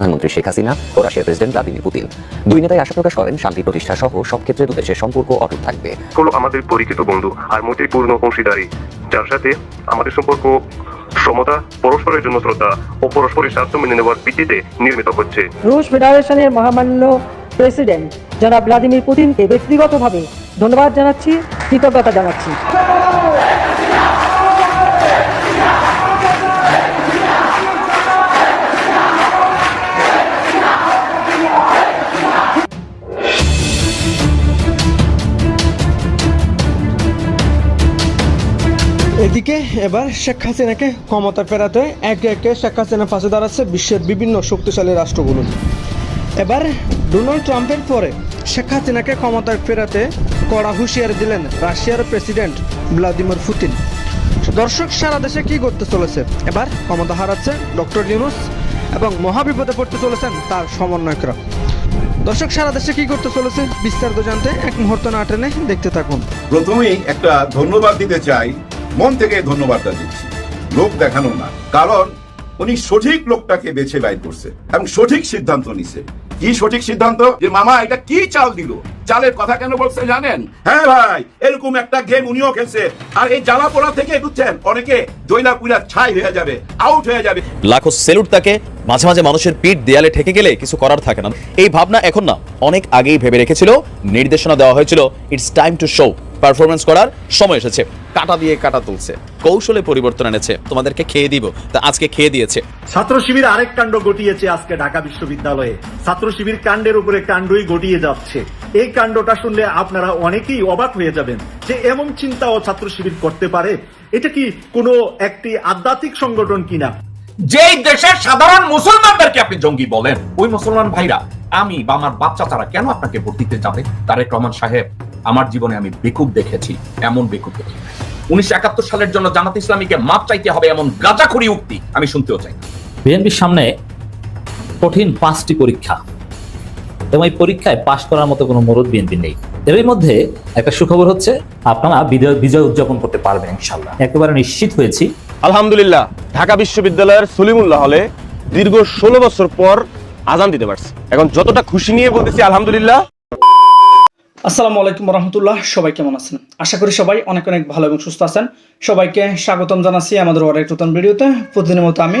প্রধানমন্ত্রী শেখ হাসিনা ও রাশিয়ার president Vladimir Putin. দুই নেতাই আশা প্রকাশ করেন শান্তি প্রতিষ্ঠা সহ সব ক্ষেত্রে দুদেশের সম্পর্ক অটুট থাকবে। হলো আমাদের পরিচিত বন্ধু আর মোটেই পূর্ণ অংশীদারি যার সাথে আমাদের সম্পর্ক সমতা পরস্পরের জন্য শ্রদ্ধা ও পরস্পরের স্বার্থ মেনে নেওয়ার ভিত্তিতে নির্মিত হচ্ছে। রুশ ফেডারেশনের মহামান্য প্রেসিডেন্ট জনাব ভ্লাদিমির পুতিনকে ব্যক্তিগতভাবে ধন্যবাদ জানাচ্ছি কৃতজ্ঞতা জানাচ্ছি। এদিকে এবার শেখ হাসিনাকে ক্ষমতা ফেরাতে একে একে শেখ হাসিনা পাশে দাঁড়াচ্ছে বিশ্বের বিভিন্ন শক্তিশালী রাষ্ট্রগুলো। এবার ডোনাল্ড ট্রাম্পের পরে শেখ হাসিনাকে ক্ষমতায় ফেরাতে কড়া হুঁশিয়ারি দিলেন রাশিয়ার প্রেসিডেন্ট ভ্লাদিমির পুতিন। দর্শক, সারা দেশে কি করতে চলেছে? এবার ক্ষমতা হারাচ্ছে ডক্টর ইউনুস এবং মহাবিপদে পড়তে চলেছেন তার সমন্বয়করা। দর্শক, সারা দেশে কি করতে চলেছে? বিস্তারিত জানতে এক মুহূর্ত না টেনে দেখতে থাকুন। প্রথমেই একটা ধন্যবাদ দিতে চাই মন থেকে ধন্যবাদটা দিচ্ছি। লোক দেখানো না, কারণ উনি সঠিক লোকটাকে বেছে বাইর করছে এবং সঠিক সিদ্ধান্ত নিছে। কি সঠিক সিদ্ধান্ত? যে মামা, এটা কি চাল দিল? চালের কথা কেন বলছে জানেন? হ্যাঁ ভাই এরকম একটা গেম উনিও খেলছে। আর এই জ্বালা পোড়া থেকে বুঝছেন অনেকে জৈলা পুইলা ছাই হয়ে যাবে আউট হয়ে যাবে। লাখো সেলুট তাকে মাঝে মাঝে মানুষের পিঠ দেয়ালে ঠেকে গেলে কিছু করার থাকে না। এই ভাবনা এখন না অনেক আগেই ভেবে রেখেছিল নির্দেশনা দেওয়া হয়েছিল it's time to show performance করার সময় এসেছে। কাটা দিয়ে কাটা তুলছে কৌশলে পরিবর্তন এনেছে তোমাদেরকে খেয়ে দিব তা আজকে খেয়ে দিয়েছে। ছাত্র শিবির আরেক কাণ্ড ঘটিয়েছে আজকে ঢাকা বিশ্ববিদ্যালয়ে। ছাত্র শিবির কাণ্ডের উপরে কাণ্ডই ঘটিয়ে যাচ্ছে। এই কাণ্ডটা শুনলে আপনারা অনেকেই অবাক হয়ে যাবেন যে এমন চিন্তাও ছাত্র শিবির করতে পারে। এটা কি কোনো একটি আধ্যাত্মিক সংগঠন কিনা? যেই দেশের সাধারণ মুসলমানদেরকে আপনি জঙ্গি বলেন ওই মুসলমান ভাইরা আমি বা আমার বাচ্চা তারা কেন আপনাকে ভোট দিতে যাবে? তারেক রহমান সাহেব আমার জীবনে আমি বেকুব দেখেছি এমন বেকুব দেখি উনিশশো একাত্তর সালের জন্য জামাত ইসলামীকে মাপ চাইতে হবে এমন গাজাখড়ি উক্তি আমি শুনতেও চাই। বিএনপির সামনে কঠিন পাঁচটি পরীক্ষা। এবং এই পরীক্ষায় পাশ করার মতো কোনো মরদ বিএনপি নেই। এর মধ্যে একটা সুখবর হচ্ছে আপনারা বিজয় বিজয় উদযাপন করতে পারবেন ইনশাল্লাহ একেবারে নিশ্চিত হয়েছি। আলহামদুলিল্লাহ ঢাকা বিশ্ববিদ্যালয়ের সলিমুল্লাহ হলে দীর্ঘ ষোলো বছর পর আজান দিতে পারছে। এখন যতটা খুশি নিয়ে বলতেছি আলহামদুলিল্লাহ। আসসালামু আলাইকুম রহমতুল্লাহ সবাই কেমন আছেন? আশা করি সবাই অনেক অনেক ভালো এবং সুস্থ আছেন। সবাইকে স্বাগতম জানাচ্ছি আমাদের আরেক নতুন ভিডিওতে। প্রতিদিনের মতো আমি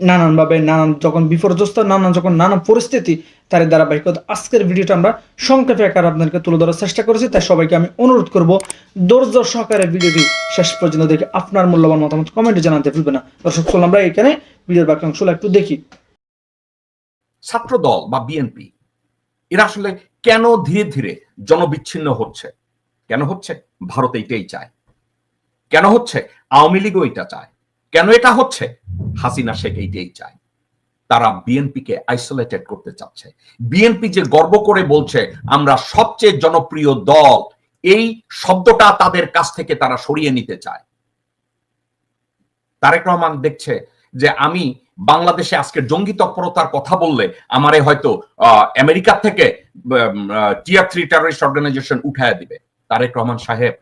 নানানভাবে নানান যখন বিপর্যস্ত, নানান যখন নানা পরিস্থিতি, তার ধারাবাহিকতা। আজকের ভিডিওটা আমরা সংক্ষেপে আকার আপনাদেরকে তুলে ধরার চেষ্টা করেছি, তাই সবাইকে আমি অনুরোধ করব, ধৈর্য সহকারে ভিডিওটি শেষ পর্যন্ত দেখে আপনার মূল্যবান মতামত কমেন্টে জানাতে ভুলবেন না। দর্শক, চলুন আমরা এখানে ভিডিওর বাকি অংশগুলো একটু দেখি। ছাত্র দল বা বিএনপি, এরা আসলে কেন ধীরে ধীরে জনবিচ্ছিন্ন হচ্ছে? কেন হচ্ছে? ভারত এইটাই চায়। কেন হচ্ছে? আওয়ামী লীগও এটা চায়। কেন এটা হচ্ছে? হাসিনা শেখ এইটাই চায়। তারা বিএনপিকে আইসোলেটেড করতে চাচ্ছে। বিএনপি যে গর্ব করে বলছে, আমরা সবচেয়ে জনপ্রিয় দল, এই শব্দটা তাদের কাছ থেকে তারা সরিয়ে নিতে চায়। তারেক রহমান দেখছে যে আমি বাংলাদেশে আজকে জঙ্গি তৎপরতার কথা বললে আমারে হয়তো আমেরিকা থেকে টিয়ার থ্রি টেররিস্ট অর্গানাইজেশন উঠায় দিবে। তারেক রহমান সাহেব,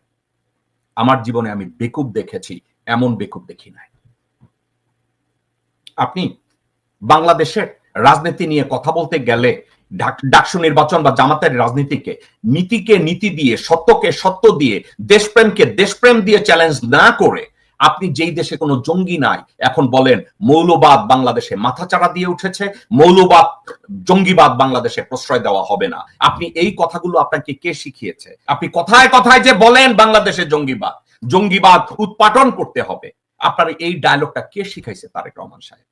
আমার জীবনে আমি বেকুব দেখেছি, এমন বেকুব দেখি নাই। আপনি বাংলাদেশের রাজনীতি নিয়ে কথা বলতে গেলে ডাক- ডাকসু নির্বাচন বা জামাতের রাজনীতিকে, নীতিকে নীতি দিয়ে, সত্যকে সত্য দিয়ে, দেশপ্রেমকে দেশপ্রেম দিয়ে চ্যালেঞ্জ না করে আপনি যেই দেশে কোনো জঙ্গি নাই, এখন বলেন মৌলবাদ বাংলাদেশে মাথাচাড়া দিয়ে উঠেছে, মৌলবাদ, জঙ্গিবাদ বাংলাদেশে প্রশ্রয় দেওয়া হবে না। আপনি এই কথাগুলো আপনাকে কে শিখিয়েছে? আপনি কথায় কথায় যে বলেন বাংলাদেশে জঙ্গিবাদ জঙ্গিবাদ উৎপাটন করতে হবে। আপনার এই ডায়লগটা কে শিখাইছে? তারেক রহমান সাহেব।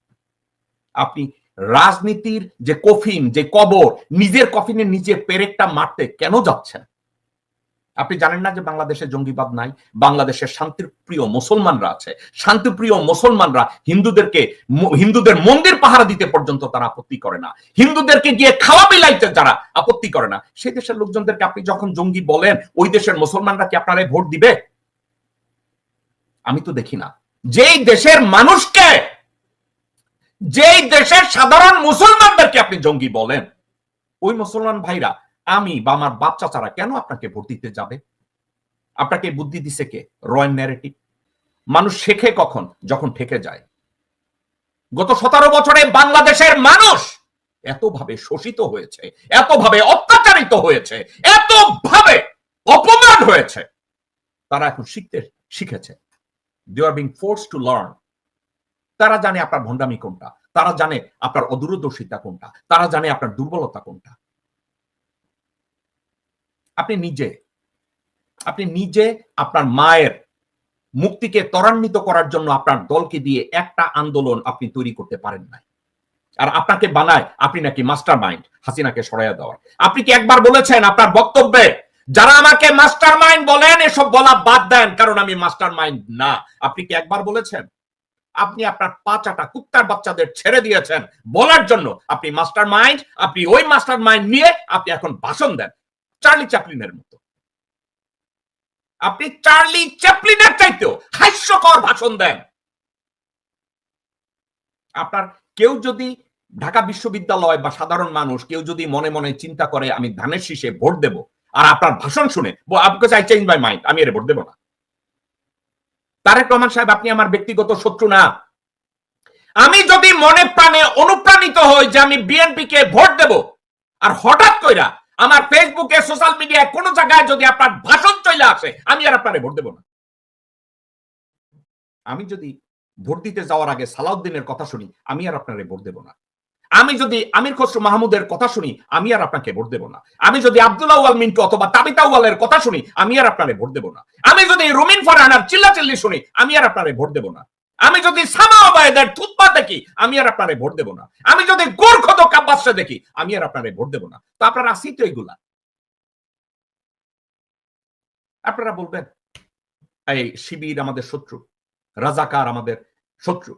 আপনি রাজনীতির যে কফিন, যে কবর, নিজের কফিনে নিজে পেরেকটা মারতে কেন যাচ্ছেন? আপনি জানেন না যে বাংলাদেশে জঙ্গিবাদ নাই? বাংলাদেশের শান্তিপ্রিয় মুসলমানরা আছে। শান্তিপ্রিয় মুসলমানরা হিন্দুদেরকে হিন্দুদের মন্দির পাহারা দিতে পর্যন্ত তারা আপত্তি করে না। হিন্দুদেরকে গিয়ে খাওয়া বিলাইতে যারা আপত্তি করে না। সেই দেশের লোকজনদেরকে আপনি যখন জঙ্গি বলেন, ওই দেশের মুসলমানরা কি আপনারা ভোট দিবে? আমি তো দেখি না। যেই দেশের মানুষকে, যেই দেশের সাধারণ মুসলমানদেরকে আপনি জঙ্গি বলেন, ওই মুসলমান ভাইরা, আমি বা আমার বাপ চাচারা কেন আপনাকে ভোট দিতে যাবে? আপনাকে বুদ্ধি দিছে কে? Royal narrative. মানুষ শেখে কখন? যখন ঠেকে যায়। গত সতেরো বছরে বাংলাদেশের মানুষ এতভাবে শোষিত হয়েছে, এতভাবে অত্যাচারিত হয়েছে, এতভাবে অপমান হয়েছে, তারা এখন শিখতে শিখেছে। They are being force to learn তারা জানে আপনার ভণ্ডামি কোনটা। তারা জানে আপনার অদূরদর্শিতা কোনটা। তারা জানে আপনার দুর্বলতা কোনটা। আপনি নিজে আপনি নিজে আপনার মায়ের মুক্তিকে ত্বরান্বিত করার জন্য আপনার দলকে দিয়ে একটা আন্দোলন আপনি তৈরি করতে পারেন নাই। আর আপনাকে বানায় আপনি নাকি মাস্টার মাইন্ড হাসিনাকে সরাইয়া দেওয়ার। আপনি কি একবার বলেছেন আপনার বক্তব্যে যারা আমাকে মাস্টার মাইন্ড বলেন, এসব বলা বাদ দেন, কারণ আমি মাস্টার মাইন্ড না। আপনি কি একবার বলেছেন? আপনি আপনার পাঁচাটা কুত্তার বাচ্চাদের ছেড়ে দিয়েছেন বলার জন্য। আপনি মাস্টার মাইন্ড আপনি ওই মাস্টার মাইন্ড নিয়ে আপনি এখন ভাষণ দেন, চার্লি চ্যাপলিনের মতো। আপনি চার্লি চ্যাপলিনের চাইতেও হাস্যকর ভাষণ দেন। আপনার কেউ যদি ঢাকা বিশ্ববিদ্যালয় বা সাধারণ মানুষ, কেউ যদি মনে মনে চিন্তা করে, আমি ধানের শীষে ভোট দেব আর আপনার ভাষণ শুনে চাই চেঞ্জ মাই মাইন্ড আমি এর ভোট দেবো না। তারেক রহমান সাহেব, আপনি আমার ব্যক্তিগত শত্রু না। আমি যদি মনে প্রাণে অনুপ্রাণিত হই যে আমি বিএনপি কে ভোট দেব, আর হঠাৎ কইরা আমার ফেসবুকে সোশ্যাল মিডিয়ায় কোনো জায়গায় যদি আপনার ভাষণ চলে আসে, আমি আর আপনারে ভোট দেব না। আমি যদি ভোট দিতে যাওয়ার আগে সালাউদ্দিনের কথা শুনি, আমি আর আপনারে ভোট দেব না। আমি যদি আমির খসরু মাহমুদের কথা শুনি, আমি আর আপনাকে ভোট দেব না। আমি যদি আব্দুল্লাহ ওয়াল মিন্টু অথবা তাবিতা ওয়ালের কথা শুনি, আমি আর আপনারে ভোট দেব না। আমি যদি রুমিন ফারহানার চিল্লাচিল্লি শুনি, আমি আর আপনারে ভোট দেব না। আমি যদি সামা ওবায়দের থুতপা দেখি, আমি আর আপনারে ভোট দেব না। আমি যদি গোর্খদ কাব্বাসে দেখি, আমি আর আপনারে ভোট দেব না। তো আপনারা আসি তো এইগুলা আপনারা বলবেন, এই শিবির আমাদের শত্রু, রাজাকার আমাদের শত্রু।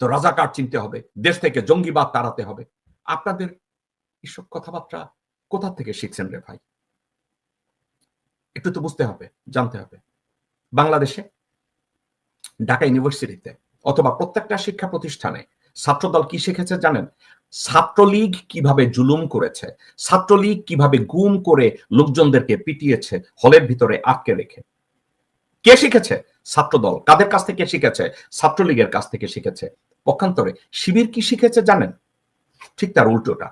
তো রাজাকার চিনতে হবে, দেশ থেকে জঙ্গিবাদ তাড়াতে হবে। আপনাদের এসব কথাবার্তা কোথা থেকে শিখছেন রে ভাই? একটু তো বুঝতে হবে, জানতে হবে। বাংলাদেশে, ঢাকা ইউনিভার্সিটিতে অথবা প্রত্যেকটা শিক্ষা প্রতিষ্ঠানে ছাত্রদল কি শিখেছে জানেন? ছাত্রলীগ কীভাবে জুলুম করেছে, ছাত্রলীগ কীভাবে গুম করে লোকজনদেরকে পিটিয়েছে, হলের ভিতরে আটকে রেখে। কে শিখেছে? ছাত্রদল। কাদের কাছ থেকে শিখেছে? ছাত্রলীগের কাছ থেকে শিখেছে। পক্ষান্তরে। শিবির কি শিখেছে জানেন? ঠিক তার উল্টোটা।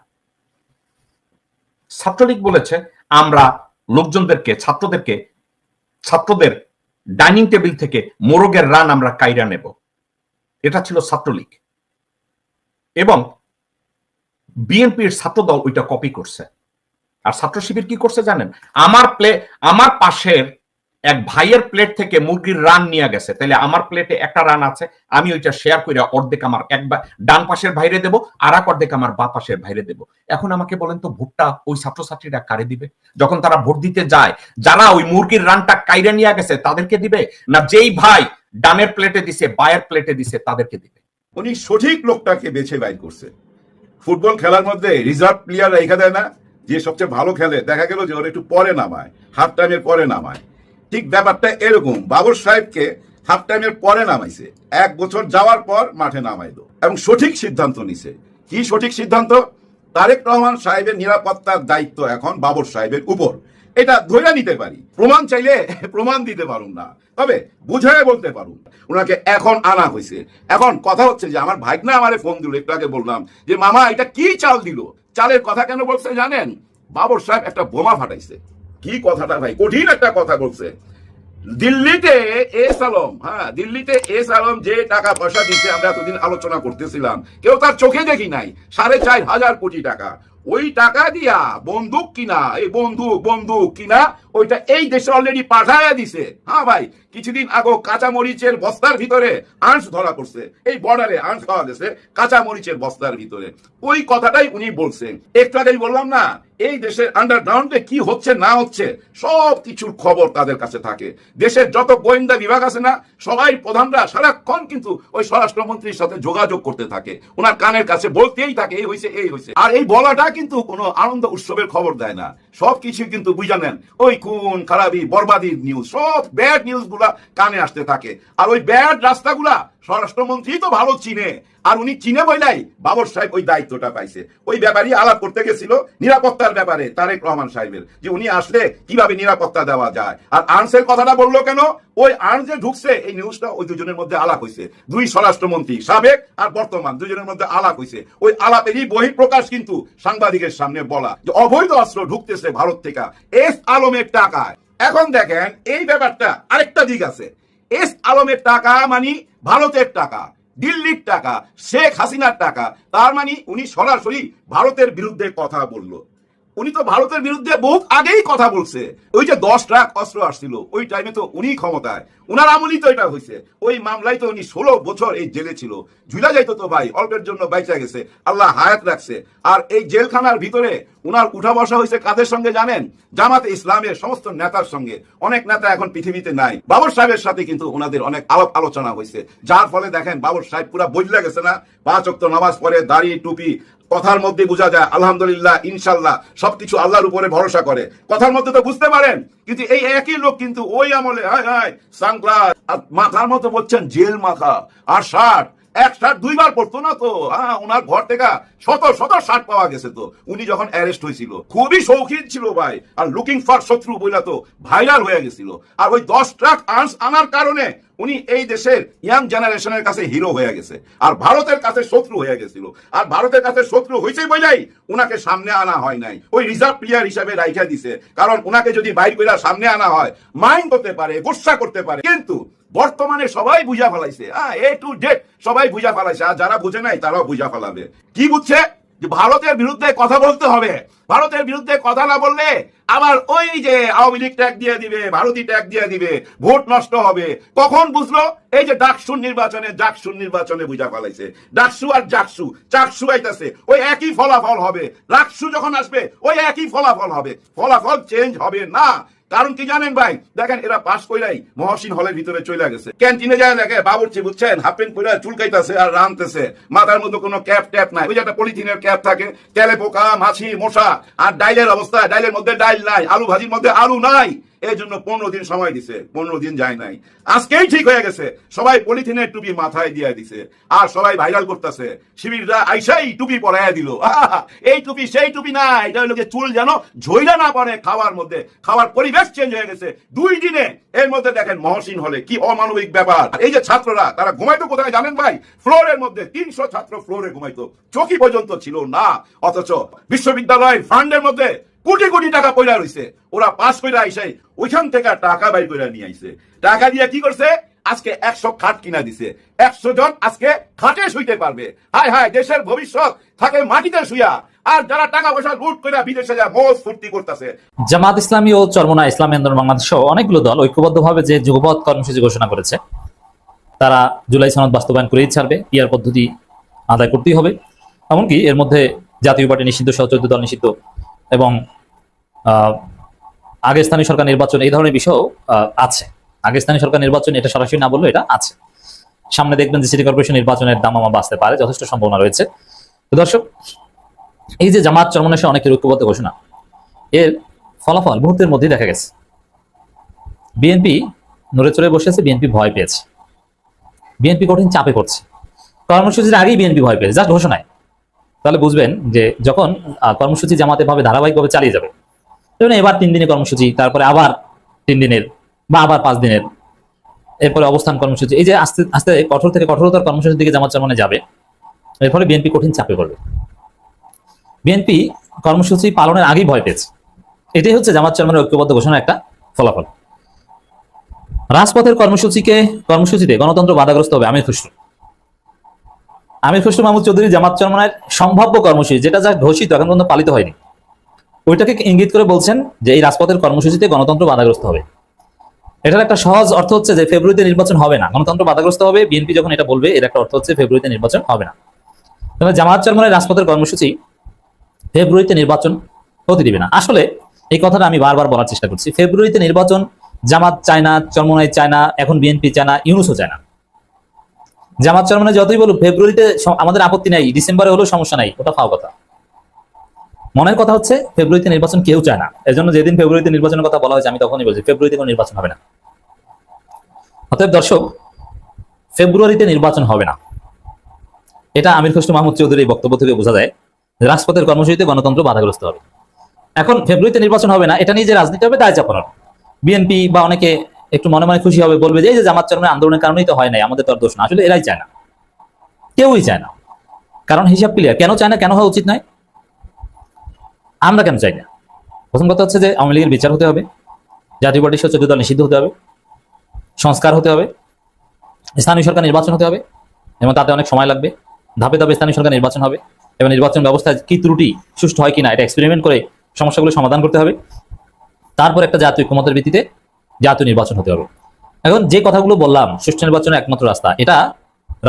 ছাত্রলীগ বলেছে, আমরা লোকজনদেরকে, ছাত্রদেরকে, ছাত্রদের ডাইনিং টেবিল থেকে মোরগের রান আমরা কাইরা নেব। এটা ছিল ছাত্রলীগ। এবং বিএনপির ছাত্রদল ওইটা কপি করছে। আর ছাত্র শিবির কি করছে জানেন? আমার প্লে আমার পাশের এক ভাইয়ের প্লেট থেকে মুরগির রান নিয়ে গেছে। তাহলে আমার প্লেটে একটা রান আছে, আমি ওইটা শেয়ার করে অর্ধেক আমার একবার ডান পাশের ভাইরে দেবো, আর এক অর্ধেক আমার বা পাশের ভাইরে দেবো। এখন আমাকে বলেন তো, ভোটটা ওই ছাত্রছাত্রীরা কারে দিবে? যখন তারা ভোট দিতে যায়, যারা ওই মুরগির রানটা কাইরে নিয়ে গেছে, তাদেরকে দিবে? না যেই ভাই ডানের প্লেটে দিছে, বায়ের প্লেটে দিছে, তাদেরকে দিবে? উনি সঠিক লোকটাকে বেছে বাইর করছে। ফুটবল খেলার মধ্যে রিজার্ভ প্লেয়ার রেখা দেয় না, যে সবচেয়ে ভালো খেলে, দেখা গেল যে ওরা একটু পরে নামায় হাফ টাইমের পরে নামায়। ঠিক ব্যাপারটা এরকম। বাবর সাহেবকে হাফ টাইমের পরে নামাইছে। এক বছর যাওয়ার পর মাঠে নামাইলো এবং সঠিক সিদ্ধান্ত নিছে। কি সঠিক সিদ্ধান্ত? তারেক রহমান সাহেবের নিরাপত্তার দায়িত্ব এখন বাবর সাহেবের উপর। এটা ধরে নিতে পারি। প্রমাণ চাইলে প্রমাণ দিতে পারুন না। তবে বুঝায় বলতে পারুন ওনাকে এখন আনা হয়েছে এখন কথা হচ্ছে যে আমার ভাইগনা আমারে ফোন দিল, একটু আগে বললাম যে, মামা, এটা কি চাল দিল? চালের কথা কেন বলছে জানেন? বাবর সাহেব একটা বোমা ফাটাইছে। কি কথাটা ভাই? কঠিন একটা কথা বলছে। দিল্লিতে এস আলম হ্যাঁ দিল্লিতে এস আলম যে টাকা পয়সা দিচ্ছে, আমরা এতদিন আলোচনা করতেছিলাম। কেউ তার চোখে দেখি নাই, সাড়ে চার হাজার কোটি টাকা। ওই টাকা দিয়া বন্দুক কিনা, এই বন্দুক বন্দুক কিনা, ওইটা এই দেশে অলরেডি পাঠায় দিছে। হ্যাঁ ভাই কিছুদিন আগে কাঁচা মরিচের বস্তার ভিতরে আঁশ ধরা পড়ছে। এই বর্ডারে আঁশ খাওয়া গেছে কাঁচা মরিচের বস্তার ভিতরে। ওই কথাটাই উনি বলছেন। একটু আগেই বললাম না, এই দেশের আন্ডারগ্রাউন্ডে কি হচ্ছে না হচ্ছে, সব কিছুর খবর তাদের কাছে থাকে। দেশের যত গোয়েন্দা বিভাগ আছে না, সবাই প্রধানরা সারাক্ষণ কিন্তু ওই স্বরাষ্ট্রমন্ত্রীর সাথে যোগাযোগ করতে থাকে। ওনার কানের কাছে বলতেই থাকে, এই হয়েছে এই হয়েছে আর এই বলাটা কিন্তু কোনো আনন্দ উৎসবের খবর দেয় না। সব কিছু কিন্তু বুঝা নেন। ওই খুন, খারাপি বরবাদির নিউজ সব ব্যাড নিউজগুলা কানে আসতে থাকে। আর ওই ব্যাড রাস্তাগুলা স্বরাষ্ট্রমন্ত্রী তো ভালো চিনে। আর উনি চিনে বইলাই বাবর সাহেব ওই দায়িত্বটা পাইছে। ওই ব্যাপারই আলাপ করতে গেছিল নিরাপত্তার ব্যাপারে তারেক রহমান সাহেবের, যে উনি আসলে কীভাবে নিরাপত্তা দেওয়া যায়। আর আর্নসের কথাটা বলল কেন? ওই আর্ন যে ঢুকছে, এই নিউজটা ওই দুজনের মধ্যে আলাপ হয়েছে দুই স্বরাষ্ট্রমন্ত্রী, সাবেক আর বর্তমান, দুজনের মধ্যে আলাপ হয়েছে ওই আলাপেরই বহিঃপ্রকাশ কিন্তু সাংবাদিকের সামনে বলা, যে অবৈধ অস্ত্র ঢুকতেছে ভারত থেকে। এস আলমের টাকায়। এখন দেখেন, এই ব্যাপারটা আরেকটা দিক আছে। এস আলমের টাকা মানে ভারতের টাকা, দিল্লির টাকা, শেখ হাসিনার টাকা। তার মানে উনি সরাসরি ভারতের বিরুদ্ধে কথা বলল। উনি তো ভারতের বিরুদ্ধে বহু আগেই কথা বলছে। ওই যে দশ ট্রাক অস্ত্র আসছিল, ওই টাইমে তো উনি ক্ষমতায়। উনার আমলই তো এটা হয়েছে ওই মামলায় তো উনি ষোলো বছর এই জেলে ছিল। ঝুলা যাইতো তো ভাই, অল্পের জন্য বাইচা গেছে। আল্লাহ হায়াত রাখছে। আর এই জেলখানার ভিতরে উনার উঠা বসা হয়েছে কাদের সঙ্গে জানেন? জামাতে ইসলামের সমস্ত নেতার সঙ্গে। অনেক নেতা এখন পৃথিবীতে নাই। বাবর সাহেবের সাথে কিন্তু ওনাদের অনেক আলাপ আলোচনা হয়েছে যার ফলে দেখেন বাবর সাহেব পুরা বদলে গেছে না? পাঁচ অক্ত নামাজ পড়ে, দাড়ি, টুপি কথার মধ্যে বোঝা যায়, আলহামদুলিল্লাহ, ইনশাল্লাহ, সবকিছু আল্লাহর উপরে ভরসা করে। কথার মধ্যে তো বুঝতে পারেন, কিন্তু এই একই লোক কিন্তু ওই আমলে, হায় হায়, সানগ্লাস মাথার মতো বলছেন জেল মাথা আর শার্ট দুইবার পড়তো না তো? হ্যাঁ ঘর থেকে শত শত শার্ট পাওয়া গেছে তো। উনি যখন অ্যারেস্ট হয়েছিল, খুবই শৌখিন ছিল ভাই, আর লুকিং ফর শত্রু বইলা তো ভাইরাল হয়ে গেছিল। আর ওই দশ ট্রাক আনার কারণে উনি এই দেশের ইয়াং জেনারেশনের কাছে হিরো হয়ে গেছে। আর ভারতের কাছে শত্রু হয়ে গেছিল। আর ভারতের কাছে শত্রু হয়েছে বইলাই উনাকে সামনে আনা হয় নাই। ওই রিজার্ভ প্লেয়ার হিসাবে রাইখা দিছে। কারণ উনাকে যদি বাইর করে সামনে আনা হয় মাইন্ড করতে পারে, গুসা করতে পারে। কিন্তু বর্তমানে সবাই বুঝা ফেলাইছে। হ্যাঁ এ টু জেড সবাই বুঝা ফেলাইছে। আর যারা বুঝে নাই, তারাও বুঝা ফেলাবে। কি বুঝছে? যে ভারতের বিরুদ্ধে কথা বলতে হবে। ভারতের বিরুদ্ধে কথা না বললে আবার ওই যে আওয়ামী লীগ ট্যাগ দিয়ে দিবে, ভারতী ট্যাগ দিয়ে দিবে, ভোট নষ্ট হবে। কখন বুঝলো? এই যে ডাকসুর নির্বাচনে জাকসুর নির্বাচনে বুঝা ফেলাইছে। ডাকসু আর জাকসু, চাকসু আইতাছে। ওই একই ফলাফল হবে। রাকসু যখন আসবে, ওই একই ফলাফল হবে। ফলাফল চেঞ্জ হবে না। কারণ কি জানেন ভাই? দেখেন, এরা পাস কইরাই মহসিন হলের ভিতরে চলে গেছে। ক্যান্টিনে যায় দেখে বাবুর্চি, বুঝছেন? হাফ প্যান্ট পরে চুলকাইতেছে আর রানতেছে মাথার মধ্যে কোনো ক্যাপ ট্যাপ নাই। ওই যে একটা পলিথিনের ক্যাপ থাকে, তেলে পোকা, মাছি, মশা, আর ডাইলের অবস্থা। ডাইলের মধ্যে ডাইল নাই, আলু ভাজির মধ্যে আলু নাই। এই জন্য পনেরো দিন সময় দিছে, পনেরো দিন যায় নাই। আজকেই ঠিক হয়ে গেছে, সবাই পলিথিনের টুপি মাথায় দিয়ে দিছে। আর সবাই ভাইরাল করতেছে, শিবিররা আইসাই টুপি পরাইয়া দিল। এই টুপি সেই টুপি না, এটা হলো যে চুল যেন ঝইলা না পড়ে খাওয়ার মধ্যে। খাওয়ার পরিবেশ চেঞ্জ হয়ে গেছে। দুই দিনে এর মধ্যে দেখেন মহসিন হলে কি অমানবিক ব্যাপার। এই যে ছাত্ররা, তারা ঘুমাইতো কোথায় জানেন ভাই? ফ্লোরের মধ্যে তিনশো ছাত্র ফ্লোরে ঘুমাইতো। চকি পর্যন্ত ছিল না। অথচ বিশ্ববিদ্যালয়ের ফান্ডের মধ্যে কোটি কোটি টাকা পয়লা রইছে ওরা পাস কইরা আইসে, ওইখান থেকে টাকা বাই কইরা নিয়ে আইছে। টাকা দিয়ে কি করছে? আজকে একশো খাট কিনা দিছে। একশো জন আজকে খাটে শুইতে পারবে। হায় হায়, দেশের ভবিষ্যৎ থাকে মাটিতে শুয়া আর যারা টাকা পয়সা লুট করে বিদেশে যায়, মোজ ফুর্তি করতেছে। জামাত ইসলামী ও চরমনা ইসলামী আন্দোলন বাংলাদেশ অনেকগুলো দল ঐক্যবদ্ধভাবে যে যুগপথ কর্মসূচি ঘোষণা করেছে, তারা জুলাই সনদ বাস্তবায়ন করেই ছাড়বে। পিয়ার পদ্ধতি আদায় করতেই হবে। এমনকি এর মধ্যে জাতীয় পার্টি নিষিদ্ধ, সহ দল নিষিদ্ধ এবং আগে স্থানীয় সরকার নির্বাচন এই ধরনের বিষয়ও আহ, আছে। আগে স্থানীয় সরকার নির্বাচন এটা সরাসরি না বললেও এটা আছে। সামনে দেখবেন যে সিটি কর্পোরেশন নির্বাচনের দামামা বাঁচতে পারে যথেষ্ট সম্ভাবনা রয়েছে। দর্শক এই যে জামাত চরমনের সহ অনেকের ঐক্যবদ্ধ ঘোষণা এর ফলাফল মুহূর্তের মধ্যেই দেখা গেছে। বিএনপি নড়ে চড়ে বসে আছে বিএনপি ভয় পেয়েছে। বিএনপি কঠিন চাপে পড়ছে। কর্মসূচির আগেই বিএনপি ভয় পেয়েছে জাস্ট ঘোষণায়। তাহলে বুঝবেন যে যখন কর্মসূচি জামাতে ভাবে ধারাবাহিকভাবে চালিয়ে যাবে এবার তিন দিনের কর্মসূচি, তারপরে আবার তিন দিনের বা আবার পাঁচ দিনের। এরপরে অবস্থান কর্মসূচি। এই যে আস্তে আস্তে কঠোর থেকে কঠোরতার কর্মসূচির দিকে জামাত চরমনে যাবে, এর ফলে বিএনপি কঠিন চাপে পড়বে। বিএনপি কর্মসূচি পালনের আগেই ভয় পেয়েছে। এটাই হচ্ছে জামাত চরমনের ঐক্যবদ্ধ ঘোষণার একটা ফলাফল। রাজপথের কর্মসূচিকে, কর্মসূচিতে গণতন্ত্র বাধাগ্রস্ত হবে আমির খুশরু আমির খুশরু মাহমুদ চৌধুরী জামাত চরমনের সম্ভাব্য কর্মসূচি, যেটা যা ঘোষিত, এখন পর্যন্ত পালিত হয়নি। ওইটাকে ইঙ্গিত করে বলছেন যে এই রাজপথের কর্মসূচিতে গণতন্ত্র বাধাগ্রস্ত হবে। এটার একটা সহজ অর্থ হচ্ছে যে ফেব্রুয়ারিতে নির্বাচন হবে না। গণতন্ত্র বাধাগ্রস্ত হবে, বিএনপি যখন এটা বলবে, এর একটা অর্থ হচ্ছে ফেব্রুয়ারিতে নির্বাচন হবে না। তবে জামাত চরমনের রাজপথের কর্মসূচি ফেব্রুয়ারিতে নির্বাচন হতে দিবে না। আসলে এই কথাটা আমি বারবার বলার চেষ্টা করছি। ফেব্রুয়ারিতে নির্বাচন জামাত চায় না, চরমনাই চায় না, এখন বিএনপি চায় না, ইউনুসও চায় না। জামাত চরমনাই যতই বলুক, ফেব্রুয়ারিতে আমাদের আপত্তি নাই, ডিসেম্বরে হলেও সমস্যা নাই, ওটা ফাও কথা। মনের কথা হচ্ছে ফেব্রুয়ারিতে নির্বাচন কেউ চায় না। এজন্য যেদিন ফেব্রুয়ারিতে নির্বাচনের কথা বলা হয়েছে, আমি তখনই বলছি ফেব্রুয়ারিতে কোনো নির্বাচন হবে না। অতএব দর্শক ফেব্রুয়ারিতে নির্বাচন হবে না। এটা আমির খসরু মাহমুদ চৌধুরীর বক্তব্য থেকে বোঝা যায় রাজপথের কর্মসূচিতে গণতন্ত্র বাধাগ্রস্ত হবে। এখন ফেব্রুয়ারিতে নির্বাচন হবে না, এটা নিয়ে যে রাজনীতি হবে দায় চাপানোর। বিএনপি বা অনেকে একটু মনে মনে খুশি হবে, বলবে যে, এই যে জামাত চরমের আন্দোলনের কারণেই তো হয় নাই, আমাদের তো দোষ না। আসলে এরাই চায় না। কেউই চায় না। কারণ হিসাব ক্লিয়ার কেন চায় না? কেন হওয়া উচিত নয়? আমরা কেন চাই না? প্রথম কথা হচ্ছে যে আওয়ামী লীগের বিচার হতে হবে, জাতীয় পার্টির সহ দল নিষিদ্ধ হতে হবে, সংস্কার হতে হবে, স্থানীয় সরকার নির্বাচন হতে হবে, এবং তাতে অনেক সময় লাগবে। ধাপে ধাপে স্থানীয় সরকার নির্বাচন হবে, এবং নির্বাচন ব্যবস্থায় কি ত্রুটি সুষ্ঠু হয় কিনা এটা এক্সপেরিমেন্ট করে সমস্যাগুলো সমাধান করতে হবে। তারপর একটা জাতীয় ঐক্যমতের ভিত্তিতে জাতীয় নির্বাচন হতে হবে। এখন যে কথাগুলো বললাম, সুষ্ঠু নির্বাচনের একমাত্র রাস্তা, এটা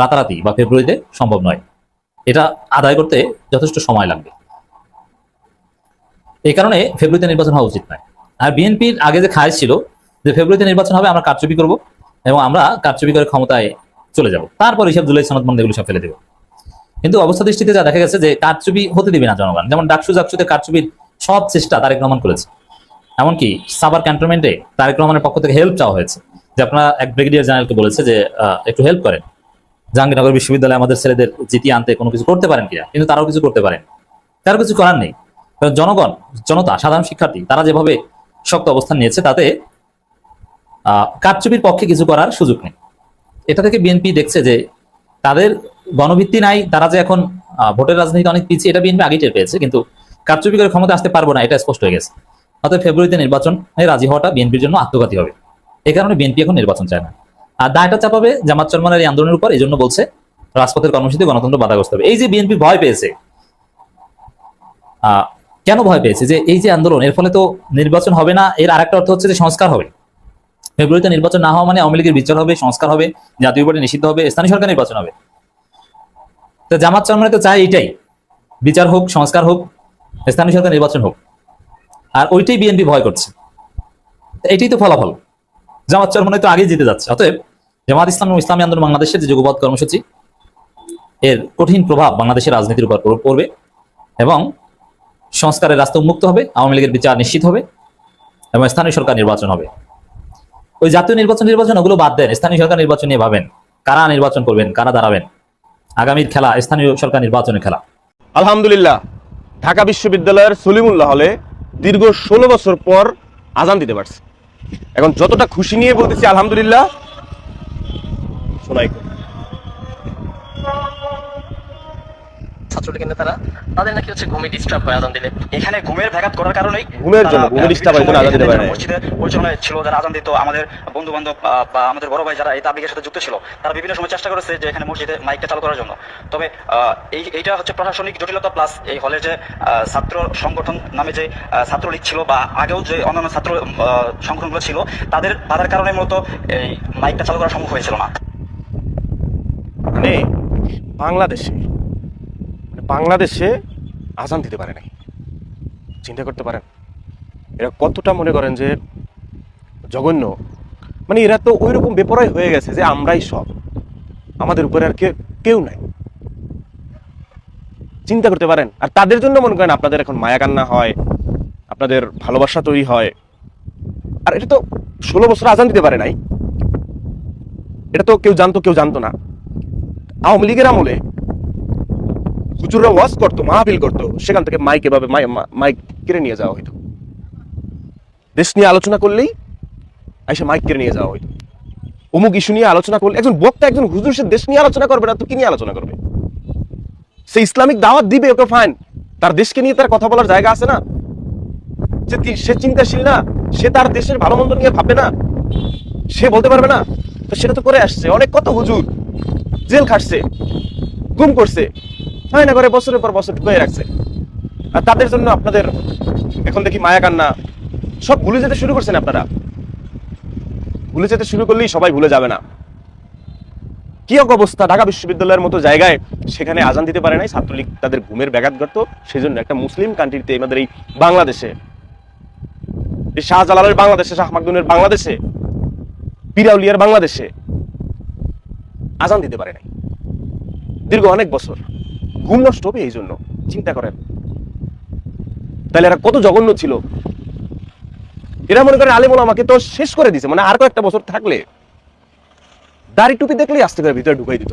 রাতারাতি বা ফেব্রুয়ারিতে সম্ভব নয়। এটা আদায় করতে যথেষ্ট সময় লাগবে। এই কারণে ফেব্রুয়ারিতে নির্বাচন হওয়া উচিত নয়। আর বিএনপির আগে যে খায় ছিল যে ফেব্রুয়ারিতে নির্বাচন হবে, আমরা কারচুপি করব এবং আমরা কারচুপি করে ক্ষমতায় চলে যাব। তারপর এইসব জুলাই সনদ মন্দ এগুলো সব ফেলে দেবো। কিন্তু অবস্থা দৃষ্টিতে যা দেখা গেছে যে কারচুপি হতে দিবে না জনগণ। যেমন ডাকসু জাকসুতে কারচুপির সব চেষ্টা তারেক রহমান করেছে। এমনকি সাবার ক্যান্টনমেন্টে তারেক রহমানের পক্ষ থেকে হেল্প চাওয়া হয়েছে। যে আপনারা এক ব্রিগেডিয়ার জেনারেলকে বলেছে যে একটু হেল্প করেন। জাহাঙ্গীরনগর বিশ্ববিদ্যালয়ে আমাদের ছেলেদের জিতিয়ে আনতে কোনো কিছু করতে পারেন কিনা? কিন্তু তারাও কিছু করতে পারেন। তার কিছু করার নেই। জনগণ, জনতা, সাধারণ শিক্ষার্থী, তারা যেভাবে শক্ত অবস্থান নিয়েছে, তাতে কারচুপির পক্ষে কিছু করার সুযোগ নেই। এটা থেকে বিএনপি দেখছে যে তাদের গণভিত্তি নাই, তারা যে এখন ভোটের রাজনীতি অনেক পিছিয়ে, এটা বিএনপি আগেই টের পেয়েছে, কিন্তু কারচুপি করে ক্ষমতা আসতে পারব না, এটা স্পষ্ট হয়ে গেছে। অর্থাৎ ফেব্রুয়ারিতে নির্বাচন রাজি হওয়াটা বিএনপির জন্য আত্মঘাতী হবে। এই কারণে বিএনপি এখন নির্বাচন চায় না। আর দায়টা চাপাবে জামাত চরমানের এই আন্দোলনের উপর এই জন্য বলছে রাজপথের কর্মসূচিতে গণতন্ত্র বাধাগ্রস্ত হবে। এই যে বিএনপি ভয় পেয়েছে কেন ভয় পেয়েছে? যে এই যে আন্দোলন, এর ফলে তো নির্বাচন হবে না, এর আরেকটা অর্থ হচ্ছে যে সংস্কার হবে। ফেব্রুয়ারিতে নির্বাচন না হওয়া মানে আওয়ামী লীগের বিচার হবে, সংস্কার হবে, জাতীয় পার্টি নিষিদ্ধ হবে, স্থানীয় সরকার নির্বাচন হবে। তো জামাত চরমানে তো চায় এইটাই, বিচার হোক, সংস্কার হোক, স্থানীয় সরকার নির্বাচন হোক। আর ওইটাই বিএনপি ভয় করছে। এটাই তো ফলাফল। জামাত চরমনে তো আগেই জিতে যাচ্ছে। অতএব জামাত ইসলাম এবং ইসলামী আন্দোলন বাংলাদেশের যে যুগপৎ কর্মসূচি, এর কঠিন প্রভাব বাংলাদেশের রাজনীতির উপর পড়- পড়বে এবং সংস্কারের রাস্তা উন্মুক্ত হবে, আওয়ামী লীগের বিচার নিশ্চিত হবে এবং স্থানীয় সরকার নির্বাচন হবে। ওই জাতীয় নির্বাচন নির্বাচন ওগুলো বাদ দেন, স্থানীয় সরকার নির্বাচন নিয়ে ভাবেন। কারা নির্বাচন করবেন, কারা দাঁড়াবেন? আগামীর খেলা, স্থানীয় সরকার নির্বাচনের খেলা। আলহামদুলিল্লাহ, ঢাকা বিশ্ববিদ্যালয়ের সলিমুল্লাহ হলে দীর্ঘ ষোলো বছর পর আজান দিতে পারছে। এখন যতটা খুশি নিয়ে বলতেছি, আলহামদুলিল্লাহ। শোনাই ছাত্রলীগের নেতারা তাদের নাকি হচ্ছে ঘুমে ডিস্টার্ব হয় আজান দিলে। এখানে ঘুমের ব্যাঘাত করার কারণেই ঘুমের জন্য, ঘুমের disturb হয়, আজান দিতে পারে পরিচালনায় ছিল যারা আজান দিত আমাদের বন্ধু বান্ধব বা আমাদের বড় ভাই যারা এই তাবলিগের সাথে যুক্ত ছিল তারা বিভিন্ন সময় চেষ্টা করেছে যে এখানে মসজিদে মাইকটা চালু করার জন্য। তবে এই এইটা হচ্ছে প্রশাসনিক জটিলতা প্লাস এই হলের যে ছাত্র সংগঠন নামে যে ছাত্রলীগ ছিল বা আগেও যে অন্যান্য ছাত্র সংগঠনগুলো ছিল তাদের বাধার কারণে মূলত এই মাইকটা চালু করা সম্ভব হয়েছিল না। মানে বাংলাদেশে বাংলাদেশে আজান দিতে পারে নাই। চিন্তা করতে পারেন। এরা কতটা মনে করেন যে জঘন্য? মানে এরা তো ওই রকম বেপরয় হয়ে গেছে যে আমরাই সব। আমাদের উপরে আর কে কেউ নাই। চিন্তা করতে পারেন। আর তাদের জন্য মনে করেন আপনাদের এখন মায়া কান্না হয়, আপনাদের ভালোবাসা তৈরি হয়। আর এটা তো ষোলো বছর আজান দিতে পারে নাই। এটা তো কেউ জানতো কেউ জানতো না। আওয়ামী লীগের আমলে হুজুররা ওয়াজ করতো, মাহফিল করতো। সেখান থেকে মাইক এভাবে মাইক কেড়ে নিয়ে যাওয়া হইতো। দেশ নিয়ে আলোচনা করলেই এসে মাইক কেড়ে নিয়ে যাওয়া হইতো। অমুক ইস্যু নিয়ে আলোচনা করলে, একজন বক্তা, একজন হুজুর, সে দেশ নিয়ে আলোচনা করবে না, তো কি নিয়ে আলোচনা করবে? সে ইসলামিক দাওয়াত দিবে, ওকে ফাইন তার দেশকে নিয়ে তার কথা বলার জায়গা আছে না? যে সে চিন্তাশীল না? সে তার দেশের ভালো মন্দ নিয়ে ভাববে না? সে বলতে পারবে না? তো সেটা তো করে আসছে। অনেক কত হুজুর জেল খাটছে, গুম করছে। হয় না করে বছরের পর বছর ঢুকিয়ে রাখছে। আর তাদের জন্য আপনাদের এখন দেখি মায়া কান্না। সব ভুলে যেতে শুরু করছেন আপনারা। ভুলে যেতে শুরু করলেই সবাই ভুলে যাবে না। কি এক অবস্থা? ঢাকা বিশ্ববিদ্যালয়ের মতো জায়গায় সেখানে আজান দিতে পারে নাই? ছাত্রলীগ তাদের ঘুমের ব্যাঘাত ঘটতো। সেই জন্য একটা মুসলিম কান্ট্রিতে আমাদের এই বাংলাদেশে এই শাহজালালের বাংলাদেশে, শাহ মাকদুনের বাংলাদেশে, পিরাউলিয়ার বাংলাদেশে আজান দিতে পারে নাই। দীর্ঘ অনেক বছর। ঘুম নষ্ট হবে এই জন্য। চিন্তা করেন। তাহলে এরা কত জঘন্য ছিল। এরা মনে করেন আলিমুল আমাকে তো শেষ করে দিছে। মানে আর কয়েকটা বছর থাকলে। দাড়ি টুপি দেখলেই আসতে করে ভিতরে ঢুকাই দিত।